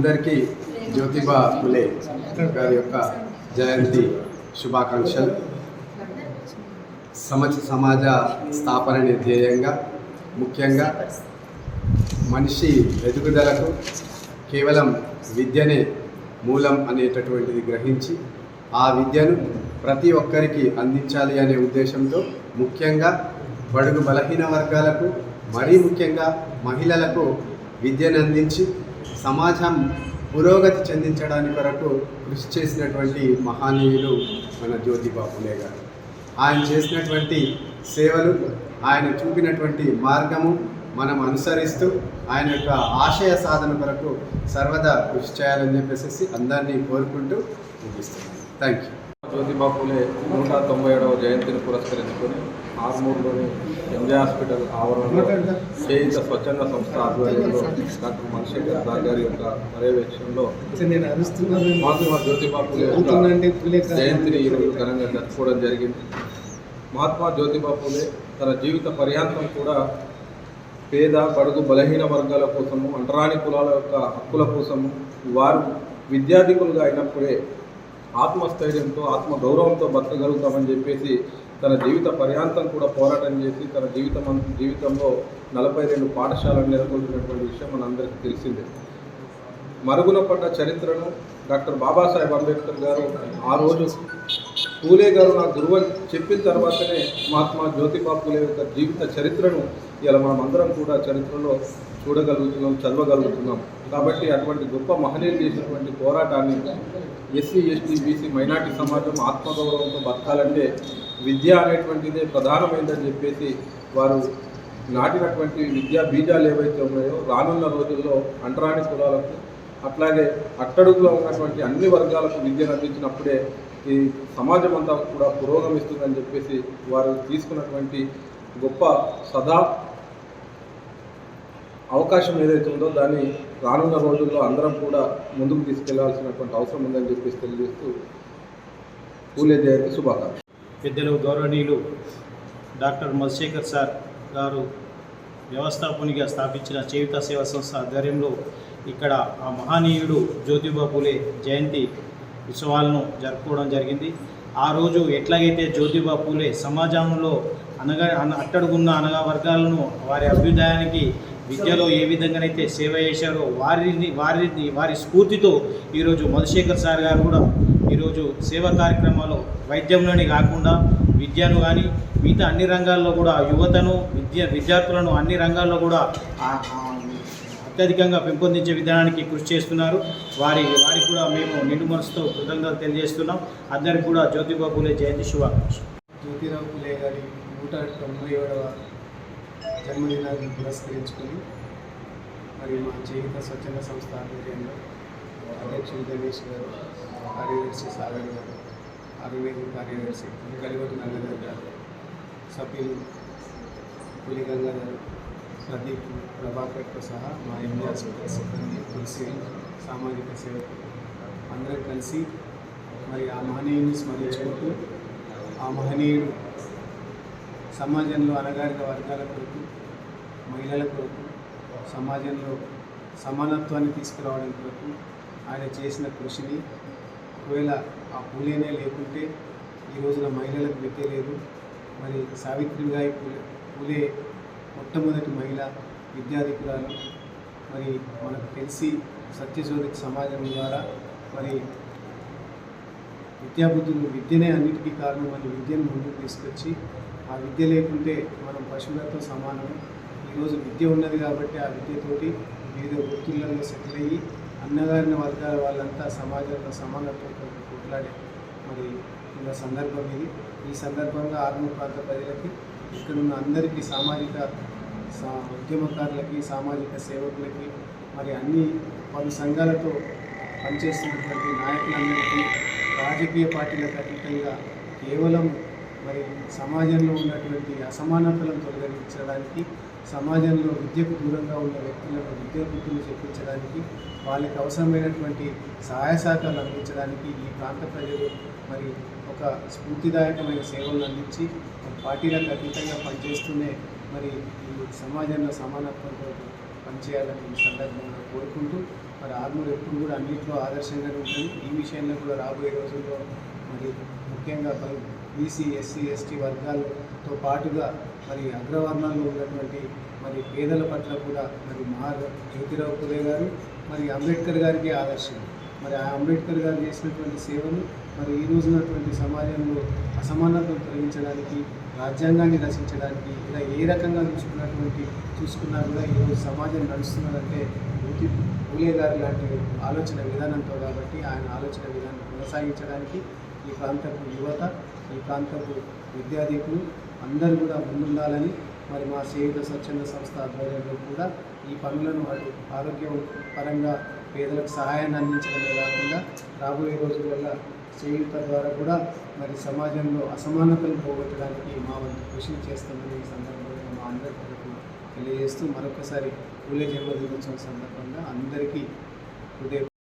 అందరికీ జ్యోతిబా ఫులే గారి యొక్క జయంతి శుభాకాంక్షలు. సమచ సమాజ స్థాపనని ధ్యేయంగా ముఖ్యంగా మనిషి ఎదుగుదలకు కేవలం విద్యనే మూలం అనేటటువంటిది గ్రహించి ఆ విద్యను ప్రతి ఒక్కరికి అందించాలి అనే ఉద్దేశంతో ముఖ్యంగా బడుగు బలహీన వర్గాలకు మరీ ముఖ్యంగా మహిళలకు విద్యను అందించి సమాజం పురోగతి చెందించడానికి కొరకు కృషి చేసినటువంటి మహానీయులు మన జ్యోతిబా ఫులే గారు. ఆయన చేసినటువంటి సేవలు ఆయన చూపినటువంటి మార్గము మనం అనుసరిస్తూ ఆయన యొక్క ఆశయ సాధన కొరకు సర్వదా కృషి చేయాలని చెప్పేసి అందరినీ కోరుకుంటూ ముగిస్తున్నాను. థ్యాంక్ యూ జ్యోతిబా ఫూలే నూట తొంభై ఏడవ జయంతిని పురస్కరించుకొని ఆర్మూర్లోని ఎంజే హాస్పిటల్ ఆవరణలో చేయిత స్వచ్ఛంద సంస్థ ఆధ్వర్యంలో డాక్టర్ మణిశేఖర్ రావు గారి యొక్క పర్యవేక్షణలో నేను మహాత్మా జ్యోతిబా ఫూలే జయంతిని ఈరోజు ఘనంగా జరుపుకోవడం జరిగింది. మహాత్మా జ్యోతిబా ఫూలే తన జీవిత పర్యాంతం కూడా పేద బడుగు బలహీన వర్గాల కోసము అంటరాని కులాల యొక్క హక్కుల కోసము వారు విద్యార్థికులుగా అయినప్పుడే ఆత్మస్థైర్యంతో ఆత్మ గౌరవంతో బతకగలుగుతామని చెప్పేసి తన జీవిత పర్యాంతం కూడా పోరాటం చేసి తన జీవితం జీవితంలో నలభై రెండు పాఠశాలను నెలకొల్పినటువంటి విషయం మనందరికీ తెలిసిందే. మరుగున పడ్డ చరిత్రను డాక్టర్ బాబాసాహెబ్ అంబేద్కర్ గారు ఆ రోజు పూలే గారు నా గురువు చెప్పిన తర్వాతనే మహాత్మా జ్యోతిబా పూలే యొక్క జీవిత చరిత్రను ఇలా మనం అందరం కూడా చరిత్రలో చూడగలుగుతున్నాం చదవగలుగుతున్నాం. కాబట్టి అటువంటి గొప్ప మహనీయులు చేసినటువంటి పోరాటాన్ని ఎస్సీ ఎస్టీ బీసీ మైనార్టీ సమాజం ఆత్మగౌరవంతో బతకాలంటే విద్య అనేటువంటిదే ప్రధానమైందని చెప్పేసి వారు నాటినటువంటి విద్యా బీజాలు ఏవైతే ఉన్నాయో రానున్న రోజుల్లో అంటరాని కులాలకు అట్లాగే అట్టడుగులో ఉన్నటువంటి అన్ని వర్గాలకు విద్యను అందించినప్పుడే ఈ సమాజం అంతా కూడా పురోగమిస్తుందని చెప్పేసి వారు తీసుకున్నటువంటి గొప్ప సదా అవకాశం ఏదైతే ఉందో దాన్ని రానున్న రోజుల్లో అందరం కూడా ముందుకు తీసుకెళ్ళాల్సినటువంటి అవసరం ఉందని చెప్పేసి తెలియజేస్తూ పూలే జయంతి శుభాకాంక్షలు. పెద్దలు గౌరవనీయులు డాక్టర్ మధుశేఖర్ సార్ గారు వ్యవస్థాపనిగా స్థాపించిన చేయుత సేవా సంస్థ ఆధ్వర్యంలో ఇక్కడ ఆ మహనీయుడు జ్యోతిబా పూలే జయంతి ఉత్సవాలను జరుపుకోవడం జరిగింది. ఆ రోజు ఎట్లాగైతే జ్యోతిబా పూలే సమాజంలో అనగా అన అట్టడుగున్న అనగా వర్గాలను వారి అభ్యుదయానికి విద్యలో ఏ విధంగానైతే సేవ చేశారో వారిని వారిని వారి స్ఫూర్తితో ఈరోజు మధుశేఖర్ సార్ గారు కూడా ఈరోజు సేవా కార్యక్రమాలు వైద్యంలోనే కాకుండా విద్యను కానీ మిగతా అన్ని రంగాల్లో కూడా యువతను విద్య విద్యార్థులను అన్ని రంగాల్లో కూడా అత్యధికంగా పెంపొందించే విధానానికి కృషి చేస్తున్నారు. వారి వారికి కూడా మేము నిండు మనసుతో కృతజ్ఞతలు తెలియజేస్తున్నాం. అందరికీ కూడా జ్యోతిబా పూలే జయంతి శుభాకాంక్షలు. జ్యోతిరావు పులే గారి నూట తొంభై ఏడవ జన్మదినాన్ని పురస్కరించుకొని మరి మా జీవిత స్వచ్ఛంద సంస్థ ఆధ్వర్యంలో అధ్యక్షులు గణేష్ గారు కార్యదర్శి సాగర్ గారు ఆర్గనైజింగ్ కార్యదర్శి కలిగొట్టు నల్లగారు గారు సభ్యులు పులి గంగాధర్ ప్రదీప్ ప్రభాకర్తో సహా మా ఎంజీ హాస్పిటల్ సిబ్బంది తులసి సామాజిక సేవకులు అందరం కలిసి మరి ఆ మహనీయుని స్మరించుకుంటూ ఆ మహనీయుడు సమాజంలో అనగారిన వర్గాల కొరకు మహిళల కొరకు సమాజంలో సమానత్వాన్ని తీసుకురావడం కొరకు ఆయన చేసిన కృషిని ఒకవేళ ఆ పూలేనే లేకుంటే ఈ రోజున మహిళలకు విద్య లేదు మరి సావిత్రిబాయి పూలే పూలే మొట్టమొదటి మహిళ విద్యాధికురాలు. మరి మనకు తెలిసి సత్యశోధక సమాజం ద్వారా మరి విద్యాబుద్ధులు విద్యనే అన్నిటికీ కారణం అని విద్యను ముందుకు తీసుకొచ్చి ఆ విద్య లేకుంటే మనం పశువులతో సమానం ఈరోజు విద్య ఉన్నది కాబట్టి ఆ విద్యతోటి వివిధ వృత్తులలో సెటిల్ అయ్యి అన్నగారిన వర్గాల వాళ్ళంతా సమాజంలో సమానత్వంతో కొట్లాడే మరి ఉన్న సందర్భం ఇది. ఈ సందర్భంగా ఆర్మూర్ ప్రాంత ప్రజలకి ఇక్కడున్న అందరికీ సామాజిక సా- ఉద్యమకారులకి సామాజిక సేవకులకి మరి అన్ని పలు సంఘాలతో పనిచేస్తున్నటువంటి నాయకులందరికీ రాజకీయ పార్టీలకు అతీతంగా కేవలం మరి సమాజంలో ఉన్నటువంటి అసమానతలను తొలగించడానికి సమాజంలో విద్యకు దూరంగా ఉన్న వ్యక్తులకు విద్యా బుద్ధులు చెప్పించడానికి వాళ్ళకి అవసరమైనటువంటి సహాయ సహకారాలు అందించడానికి ఈ ప్రాంత ప్రజలు మరి ఒక స్ఫూర్తిదాయకమైన సేవలను అందించి పార్టీలకు అతీతంగా పనిచేస్తూనే మరి సమాజంలో సమానత్వం కొరకు పనిచేయాలని ఈ సందర్భంగా కోరుకుంటూ మరి ఆర్మూర్ ఎప్పుడు కూడా అన్నింటిలో ఆదర్శంగానే ఉంటుంది ఈ విషయంలో కూడా రాబోయే రోజుల్లో మరి ముఖ్యంగా బీసీ ఎస్సీ ఎస్టీ వర్గాలతో పాటుగా మరి అగ్రవర్ణాల్లో ఉన్నటువంటి మరి పేదల పట్ల కూడా మరి మహా జ్యోతిరావు పులే గారు మరి అంబేద్కర్ గారికి ఆదర్శం. మరి ఆ అంబేద్కర్ గారు చేసినటువంటి సేవలు మరి ఈ రోజునటువంటి సమాజంలో అసమానతను తొలగించడానికి రాజ్యాంగాన్ని రచించడానికి ఇలా ఏ రకంగా చూసుకున్నటువంటి చూసుకున్నా కూడా ఈరోజు సమాజం నడుస్తున్నదంటే జ్యోతి పూలే గారి లాంటి ఆలోచన విధానంతో కాబట్టి ఆయన ఆలోచన విధానం కొనసాగించడానికి ఈ ప్రాంతపు యువత ఈ ప్రాంతపు విద్యార్థికులు అందరూ కూడా ముందుండాలని మరి మా సేవిత స్వచ్ఛంద సంస్థ ఆధ్వర్యంలో కూడా ఈ పనులను అటు ఆరోగ్యం పరంగా పేదలకు సహాయాన్ని అందించడమే కాకుండా రాబోయే రోజులలో చేయుత ద్వారా కూడా మరి సమాజంలో అసమానతలు పోగొట్టడానికి మా వంతు కృషి చేస్తామని ఈ సందర్భంగా మా అందరి తరఫున తెలియజేస్తూ మరొకసారి పూలే జన్మదినోత్సవం సందర్భంగా అందరికీ హృదయ